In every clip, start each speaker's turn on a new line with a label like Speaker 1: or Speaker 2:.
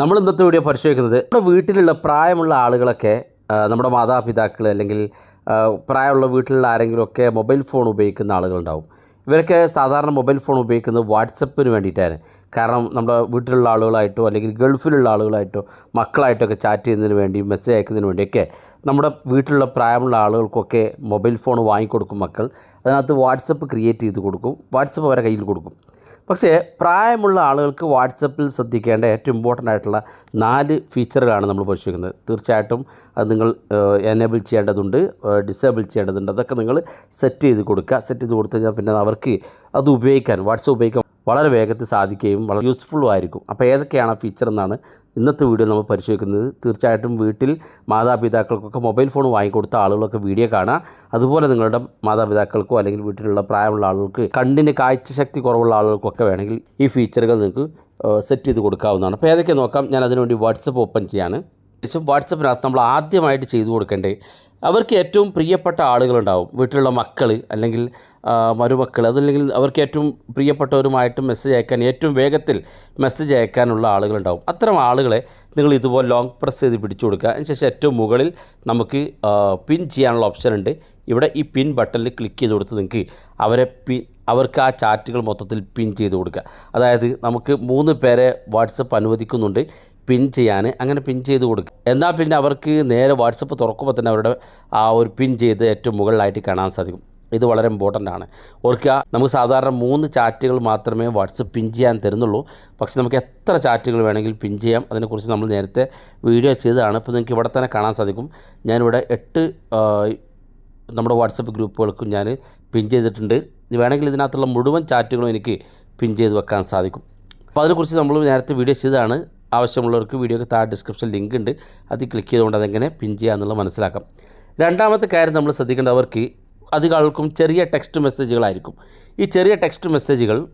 Speaker 1: നമ്മൾ ഇന്നത്തെ വീഡിയോ പരിശോധിക്കുന്നത് നമ്മുടെ വീട്ടിലുള്ള പ്രായമുള്ള ആളുകളൊക്കെ നമ്മുടെ മാതാപിതാക്കൾ അല്ലെങ്കിൽ പ്രായമുള്ള വീട്ടിലുള്ള ആരെങ്കിലുമൊക്കെ മൊബൈൽ ഫോൺ ഉപയോഗിക്കുന്ന ആളുകളുണ്ടാവും. ഇവരൊക്കെ സാധാരണ മൊബൈൽ ഫോൺ ഉപയോഗിക്കുന്നത് വാട്സപ്പിന് വേണ്ടിയിട്ടാണ്. കാരണം നമ്മുടെ വീട്ടിലുള്ള ആളുകളായിട്ടോ അല്ലെങ്കിൽ ഗൾഫിലുള്ള ആളുകളായിട്ടോ മക്കളായിട്ടൊക്കെ ചാറ്റ് ചെയ്യുന്നതിന് വേണ്ടി മെസ്സേജ് അയക്കുന്നതിന് വേണ്ടിയൊക്കെ നമ്മുടെ വീട്ടിലുള്ള പ്രായമുള്ള ആളുകൾക്കൊക്കെ മൊബൈൽ ഫോൺ വാങ്ങിക്കൊടുക്കും മക്കൾ. അതിനകത്ത് വാട്സപ്പ് ക്രിയേറ്റ് ചെയ്ത് കൊടുക്കും. വാട്സപ്പ് അവരെ കയ്യിൽ കൊടുക്കും. പക്ഷേ പ്രായമുള്ള ആളുകൾക്ക് വാട്സപ്പിൽ ശ്രദ്ധിക്കേണ്ട ഏറ്റവും ഇമ്പോർട്ടന്റ് ആയിട്ടുള്ള നാല് ഫീച്ചറുകളാണ് നമ്മൾ പരിശോധിക്കുന്നത്. തീർച്ചയായിട്ടും അത് നിങ്ങൾ എനേബിൾ ചെയ്യേണ്ടതുണ്ട് ഡിസേബിൾ ചെയ്യേണ്ടതുണ്ട്. അതൊക്കെ നിങ്ങൾ സെറ്റ് ചെയ്ത് കൊടുക്കുക. സെറ്റ് ചെയ്ത് കൊടുത്തു കഴിഞ്ഞാൽ പിന്നെ അവർക്ക് അത് ഉപയോഗിക്കാൻ വാട്സപ്പ് ഉപയോഗിക്കാൻ വളരെ വേഗത്തിൽ സാധിക്കുകയും വളരെ യൂസ്ഫുള്ളും ആയിരിക്കും. അപ്പോൾ ഏതൊക്കെയാണ് ഫീച്ചർ എന്നാണ് ഇന്നത്തെ വീഡിയോ നമ്മൾ പരിശോധിക്കുന്നത്. തീർച്ചയായിട്ടും വീട്ടിൽ മാതാപിതാക്കൾക്കൊക്കെ മൊബൈൽ ഫോൺ വാങ്ങിക്കൊടുത്ത ആളുകളൊക്കെ വീഡിയോ കാണുക അതുപോലെ നിങ്ങളുടെ മാതാപിതാക്കൾക്കോ അല്ലെങ്കിൽ വീട്ടിലുള്ള പ്രായമുള്ള ആളുകൾക്ക് കണ്ണിന് കാഴ്ചശക്തി കുറവുള്ള ആളുകൾക്കൊക്കെ വേണമെങ്കിൽ ഈ ഫീച്ചറുകൾ നിങ്ങൾക്ക് സെറ്റ് ചെയ്ത് കൊടുക്കാവുന്നതാണ്. അപ്പോൾ ഏതൊക്കെ നോക്കാം? ഞാൻ അതിനുവേണ്ടി വാട്സപ്പ് ഓപ്പൺ ചെയ്യാണ്. ശേഷം വാട്സപ്പിനകത്ത് നമ്മൾ ആദ്യമായിട്ട് ചെയ്തു കൊടുക്കേണ്ടത് അവർക്ക് ഏറ്റവും പ്രിയപ്പെട്ട ആളുകളുണ്ടാവും. വീട്ടിലുള്ള മക്കൾ അല്ലെങ്കിൽ മരുമക്കൾ അതല്ലെങ്കിൽ അവർക്ക് ഏറ്റവും പ്രിയപ്പെട്ടവരുമായിട്ട് മെസ്സേജ് അയക്കാൻ ഏറ്റവും വേഗത്തിൽ മെസ്സേജ് അയക്കാനുള്ള ആളുകളുണ്ടാവും. അത്തരം ആളുകളെ നിങ്ങൾ ഇതുപോലെ ലോങ് പ്രസ് ചെയ്ത് പിടിച്ചു കൊടുക്കുക. അതിനുശേഷം ഏറ്റവും മുകളിൽ നമുക്ക് പിൻ ചെയ്യാനുള്ള ഓപ്ഷൻ ഉണ്ട്. ഇവിടെ ഈ പിൻ ബട്ടണിൽ ക്ലിക്ക് ചെയ്ത് കൊടുത്ത് നിങ്ങൾക്ക് അവരെ പി അവർക്ക് ആ ചാറ്റുകൾ മൊത്തത്തിൽ പിൻ ചെയ്ത് കൊടുക്കുക. അതായത് നമുക്ക് മൂന്ന് പേരെ വാട്സപ്പ് അനുവദിക്കുന്നുണ്ട്. പിൻ ചെയ്യാൻ അങ്ങനെ പിൻ ചെയ്ത് കൊടുക്കുക എന്നാൽ പിന്നെ അവർക്ക് നേരെ വാട്സപ്പ് തുറക്കുമ്പോൾ തന്നെ അവരുടെ ആ ഒരു പിൻ ചെയ്ത് ഏറ്റവും മുകളിലായിട്ട് കാണാൻ സാധിക്കും. ഇത് വളരെ ഇമ്പോർട്ടന്റ് ആണ്. ഓർക്കുക നമുക്ക് സാധാരണ മൂന്ന് ചാറ്റുകൾ മാത്രമേ വാട്സപ്പ് പിൻ ചെയ്യാൻ തരുന്നുള്ളൂ. പക്ഷേ നമുക്ക് എത്ര ചാറ്റുകൾ വേണമെങ്കിൽ പിൻ ചെയ്യാം. അതിനെക്കുറിച്ച് നമ്മൾ നേരത്തെ വീഡിയോ ചെയ്തതാണ്. ഇപ്പോൾ നിങ്ങൾക്ക് ഇവിടെ തന്നെ കാണാൻ സാധിക്കും. ഞാനിവിടെ എട്ട് നമ്മുടെ വാട്സപ്പ് ഗ്രൂപ്പുകൾക്കും ഞാൻ പിൻ ചെയ്തിട്ടുണ്ട്. വേണമെങ്കിൽ ഇതിനകത്തുള്ള മുഴുവൻ ചാറ്റുകളും എനിക്ക് പിൻ ചെയ്ത് വെക്കാൻ സാധിക്കും. അപ്പോൾ അതിനെക്കുറിച്ച് നമ്മൾ നേരത്തെ വീഡിയോ ചെയ്തതാണ്. ആവശ്യമുള്ളവർക്ക് വീഡിയോക്ക് താഴെ ഡിസ്ക്രിപ്ഷൻ ലിങ്ക് ഉണ്ട്. അത് ക്ലിക്ക് ചെയ്തുകൊണ്ട് അതെങ്ങനെ പിൻ ചെയ്യുക എന്നുള്ളത് മനസ്സിലാക്കാം. രണ്ടാമത്തെ കാര്യം നമ്മൾ ശ്രദ്ധിക്കേണ്ടവർക്ക് അധികം ആൾക്കും ചെറിയ ടെക്സ്റ്റ് മെസ്സേജുകളായിരിക്കും ഈ ചെറിയ ടെക്സ്റ്റ് മെസ്സേജുകൾ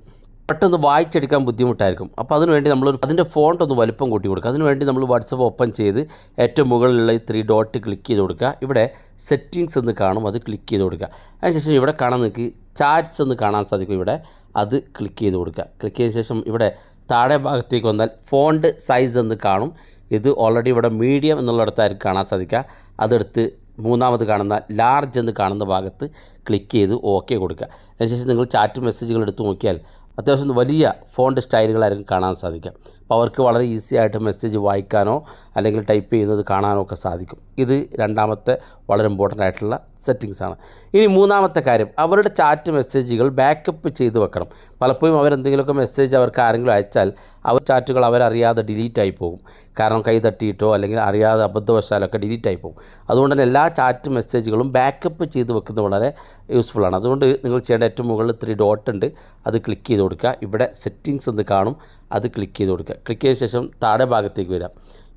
Speaker 1: പെട്ടെന്ന് വായിച്ചെടുക്കാൻ ബുദ്ധിമുട്ടായിരിക്കും. അപ്പോൾ അതിനുവേണ്ടി നമ്മൾ അതിന്റെ ഫോണ്ട് ഒന്ന് വലുപ്പം കൂട്ടി കൊടുക്കുക. അതിനുവേണ്ടി നമ്മൾ വാട്സപ്പ് ഓപ്പൺ ചെയ്ത് ഏറ്റവും മുകളിലുള്ള ഈ ത്രീ ഡോട്ട് ക്ലിക്ക് ചെയ്ത് കൊടുക്കുക. ഇവിടെ സെറ്റിങ്സ് എന്ന് കാണും അത് ക്ലിക്ക് ചെയ്ത് കൊടുക്കുക. അതിനുശേഷം ഇവിടെ കാണാൻ നിങ്ങൾക്ക് ചാറ്റ്സ് എന്ന് കാണാൻ സാധിക്കും. ഇവിടെ അത് ക്ലിക്ക് ചെയ്ത് കൊടുക്കുക. ക്ലിക്ക് ചെയ്ത ശേഷം ഇവിടെ താഴെ ഭാഗത്തേക്ക് വന്നാൽ ഫോണ്ട് സൈസ് എന്ന് കാണും. ഇത് ഓൾറെഡി ഇവിടെ മീഡിയം എന്നുള്ളിടത്തായിരിക്കും കാണാൻ സാധിക്കുക. അതെടുത്ത് മൂന്നാമത് കാണുന്ന ലാർജ് എന്ന് കാണുന്ന ഭാഗത്ത് ക്ലിക്ക് ചെയ്ത് ഓക്കെ കൊടുക്കുക. അതിനുശേഷം നിങ്ങൾ ചാറ്റ് മെസ്സേജുകൾ എടുത്ത് നോക്കിയാൽ അത്യാവശ്യം വലിയ ഫോണ്ട് സ്റ്റൈലുകളായിരിക്കും കാണാൻ സാധിക്കുക. അവർക്ക് വളരെ ഈസി ആയിട്ട് മെസ്സേജ് വായിക്കാനോ അല്ലെങ്കിൽ ടൈപ്പ് ചെയ്യുന്നത് കാണാനോ ഒക്കെ സാധിക്കും. ഇത് രണ്ടാമത്തെ വളരെ ഇമ്പോർട്ടന്റ് ആയിട്ടുള്ള സെറ്റിങ്സ് ആണ്. ഇനി മൂന്നാമത്തെ കാര്യം അവരുടെ ചാറ്റ് മെസ്സേജുകൾ ബാക്കപ്പ് ചെയ്ത് വെക്കണം. പലപ്പോഴും അവരെന്തെങ്കിലുമൊക്കെ മെസ്സേജ് അവർക്ക് ആരെങ്കിലും അയച്ചാൽ അവർ ചാറ്റുകൾ അവരറിയാതെ ഡിലീറ്റ് ആയി പോകും. കാരണം കൈ തട്ടിയിട്ടോ അല്ലെങ്കിൽ അറിയാതെ അബദ്ധവശാലൊക്കെ ഡിലീറ്റ് ആയി പോകും. അതുകൊണ്ട് തന്നെ എല്ലാ ചാറ്റ് മെസ്സേജുകളും ബാക്കപ്പ് ചെയ്ത് വെക്കുന്നത് വളരെ യൂസ്ഫുൾ ആണ്. അതുകൊണ്ട് നിങ്ങൾ ചെയ്യേണ്ട ഏറ്റവും മുകളിൽ ത്രീ ഡോട്ട് ഉണ്ട്. അത് ക്ലിക്ക് ചെയ്ത് കൊടുക്കുക. ഇവിടെ സെറ്റിങ്സ് എന്ന് കാണും. അത് ക്ലിക്ക് ചെയ്ത് കൊടുക്കുക. ക്ലിക്ക് ചെയ്ത ശേഷം താഴെ ഭാഗത്തേക്ക് വരാം.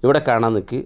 Speaker 1: ഇവിടെ കാണാൻ നിൽക്ക്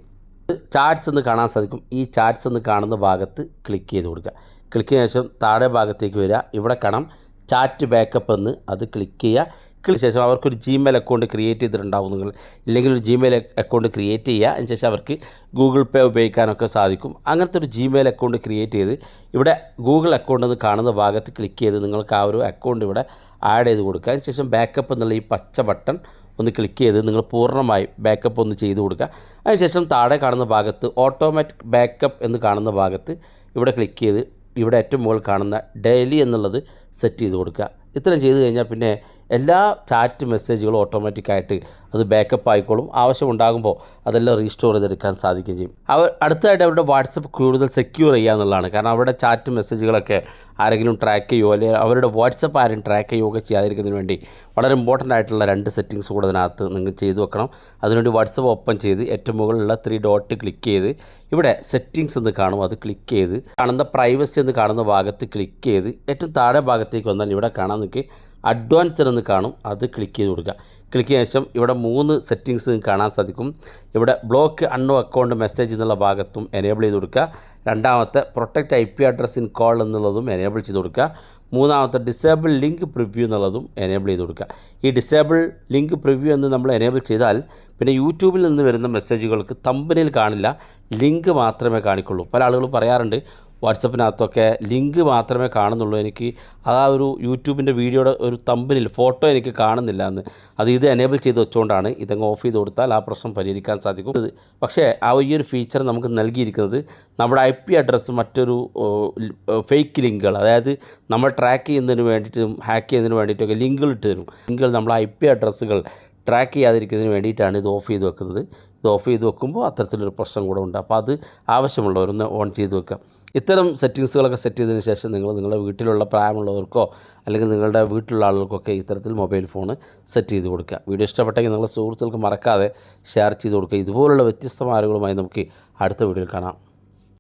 Speaker 1: ചാറ്റ്സ് എന്ന് കാണാൻ സാധിക്കും. ഈ ചാറ്റ്സ് എന്ന് കാണുന്ന ഭാഗത്ത് ക്ലിക്ക് ചെയ്ത് കൊടുക്കുക. ക്ലിക്ക് ചെയ്ത ശേഷം താഴെ ഭാഗത്തേക്ക് വരിക. ഇവിടെ കാണാം ചാറ്റ് ബാക്കപ്പ് എന്ന് അത് ക്ലിക്ക് ചെയ്യുക. ക്ലിക്ക് ശേഷം അവർക്കൊരു ജിമെയിൽ അക്കൗണ്ട് ക്രിയേറ്റ് ചെയ്തിട്ടുണ്ടാവും നിങ്ങൾ. ഇല്ലെങ്കിൽ ഒരു ജിമെയിൽ അക്കൗണ്ട് ക്രിയേറ്റ് ചെയ്യുക. അതിനുശേഷം അവർക്ക് ഗൂഗിൾ പേ ഉപയോഗിക്കാനൊക്കെ സാധിക്കും. അങ്ങനത്തെ ഒരു ജിമെയിൽ അക്കൗണ്ട് ക്രിയേറ്റ് ചെയ്ത് ഇവിടെ ഗൂഗിൾ അക്കൗണ്ട് എന്ന് കാണുന്ന ഭാഗത്ത് ക്ലിക്ക് ചെയ്ത് നിങ്ങൾക്ക് ആ ഒരു അക്കൗണ്ട് ഇവിടെ ആഡ് ചെയ്ത് കൊടുക്കുക. അതിനുശേഷം ബാക്കപ്പ് എന്നുള്ള ഈ പച്ച ബട്ടൺ ഒന്ന് ക്ലിക്ക് ചെയ്ത് നിങ്ങൾ പൂർണമായും ബാക്കപ്പ് ഒന്ന് ചെയ്ത് കൊടുക്കുക. അതിനുശേഷം താഴെ കാണുന്ന ഭാഗത്ത് ഓട്ടോമാറ്റിക് ബാക്കപ്പ് എന്ന് കാണുന്ന ഭാഗത്ത് ഇവിടെ ക്ലിക്ക് ചെയ്ത് ഇവിടെ ഏറ്റവും മുകളിൽ കാണുന്ന ഡെയിലി എന്നുള്ളത് സെറ്റ് ചെയ്ത് കൊടുക്കുക. ഇത്രയും ചെയ്ത് കഴിഞ്ഞാൽ പിന്നെ എല്ലാ ചാറ്റ് മെസ്സേജുകളും ഓട്ടോമാറ്റിക്കായിട്ട് അത് ബാക്കപ്പ് ആയിക്കോളും. ആവശ്യമുണ്ടാകുമ്പോൾ അതെല്ലാം റീസ്റ്റോർ ചെയ്തെടുക്കാൻ സാധിക്കുകയും ചെയ്യും. അവർ അടുത്തതായിട്ട് അവരുടെ വാട്സപ്പ് കൂടുതൽ സെക്യൂർ ചെയ്യുക എന്നുള്ളതാണ്. കാരണം അവരുടെ ചാറ്റ് മെസ്സേജുകളൊക്കെ ആരെങ്കിലും ട്രാക്ക് ചെയ്യുമോ അല്ലെങ്കിൽ അവരുടെ വാട്സപ്പ് ആരും ട്രാക്ക് ചെയ്യുകയൊക്കെ ചെയ്യാതിരിക്കുന്നതിന് വേണ്ടി വളരെ ഇമ്പോർട്ടന്റ് ആയിട്ടുള്ള രണ്ട് സെറ്റിങ്സ് കൂടെ അതിനകത്ത് നിങ്ങൾ ചെയ്തു വെക്കണം. അതിനുവേണ്ടി വാട്സപ്പ് ഓപ്പൺ ചെയ്ത് ഏറ്റവും മുകളിലുള്ള ത്രീ ഡോട്ട് ക്ലിക്ക് ചെയ്ത് ഇവിടെ സെറ്റിങ്സ് എന്ന് കാണും അത് ക്ലിക്ക് ചെയ്ത് കാണുന്ന പ്രൈവസി എന്ന് കാണുന്ന ഭാഗത്ത് ക്ലിക്ക് ചെയ്ത് ഏറ്റവും താഴെ ഭാഗത്തേക്ക് വന്നാൽ ഇവിടെ കാണാൻ നിങ്ങൾക്ക് അഡ്വാൻസ്ഡ് എന്ന് കാണും. അത് ക്ലിക്ക് ചെയ്ത് കൊടുക്കുക. ക്ലിക്ക് ചെയ്ത ശേഷം ഇവിടെ മൂന്ന് സെറ്റിങ്സ് നിങ്ങൾക്ക് കാണാൻ സാധിക്കും. ഇവിടെ ബ്ലോക്ക് അണ്ണോ അക്കൗണ്ട് മെസ്സേജ് എന്നുള്ള ഭാഗത്തും എനേബിൾ ചെയ്ത് കൊടുക്കുക. രണ്ടാമത്തെ protect I P address in call എന്നുള്ളതും എനേബിൾ ചെയ്ത് കൊടുക്കുക. മൂന്നാമത്തെ ഡിസേബിൾ ലിങ്ക് പ്രിവ്യൂ എന്നുള്ളതും എനേബിൾ ചെയ്ത് കൊടുക്കുക. ഈ ഡിസേബിൾ ലിങ്ക് പ്രിവ്യൂ എന്ന് നമ്മൾ എനേബിൾ ചെയ്താൽ പിന്നെ യൂട്യൂബിൽ നിന്ന് വരുന്ന മെസ്സേജുകൾക്ക് തമ്പനിയിൽ കാണില്ല. ലിങ്ക് മാത്രമേ കാണിക്കുള്ളൂ. പല ആളുകളും പറയാറുണ്ട് വാട്സപ്പിനകത്തൊക്കെ ലിങ്ക് മാത്രമേ കാണുന്നുള്ളൂ. എനിക്ക് ആ ഒരു യൂട്യൂബിന്റെ വീഡിയോയുടെ ഒരു തമ്പിനിൽ ഫോട്ടോ എനിക്ക് കാണുന്നില്ല എന്ന്. അത് ഇത് എനേബിൾ ചെയ്ത് വെച്ചുകൊണ്ടാണ് ഇതങ്ങ് ഓഫ് ചെയ്ത് കൊടുത്താൽ ആ പ്രശ്നം പരിഹരിക്കാൻ സാധിക്കും. പക്ഷേ ആ ഈ ഒരു ഫീച്ചർ നമുക്ക് നൽകിയിരിക്കുന്നത് നമ്മുടെ ഐ പി അഡ്രസ്സ് മറ്റൊരു ഫേക്ക് ലിങ്കുകൾ അതായത് നമ്മൾ ട്രാക്ക് ചെയ്യുന്നതിന് വേണ്ടിയിട്ടും ഹാക്ക് ചെയ്യുന്നതിന് വേണ്ടിയിട്ടൊക്കെ ലിങ്കുകൾ ഇട്ട് തരും. ലിങ്കുകൾ നമ്മൾ ഐ പി അഡ്രസ്സുകൾ ട്രാക്ക് ചെയ്യാതിരിക്കുന്നതിന് വേണ്ടിയിട്ടാണ് ഇത് ഓഫ് ചെയ്ത് വെക്കുന്നത്. ഇത് ഓഫ് ചെയ്ത് വെക്കുമ്പോൾ അത്തരത്തിലൊരു പ്രശ്നം കൂടെ ഉണ്ട്. അപ്പോൾ അത് ആവശ്യമുള്ളവരൊന്ന് ഓൺ ചെയ്ത് വെക്കുക. ഇത്തരം സെറ്റിങ്സുകളൊക്കെ സെറ്റ് ചെയ്തതിന് ശേഷം നിങ്ങൾ നിങ്ങളുടെ വീട്ടിലുള്ള പ്രായമുള്ളവർക്കോ അല്ലെങ്കിൽ നിങ്ങളുടെ വീട്ടിലുള്ള ആളുകൾക്കൊക്കെ ഇത്തരത്തിൽ മൊബൈൽ ഫോൺ സെറ്റ് ചെയ്ത് കൊടുക്കുക. വീഡിയോ ഇഷ്ടപ്പെട്ടെങ്കിൽ നിങ്ങളുടെ സുഹൃത്തുക്കൾക്ക് മറക്കാതെ ഷെയർ ചെയ്ത് കൊടുക്കുക. ഇതുപോലുള്ള വ്യത്യസ്തമായ അറിവുകളുമായി നമുക്ക് അടുത്ത വീഡിയോയിൽ കാണാം.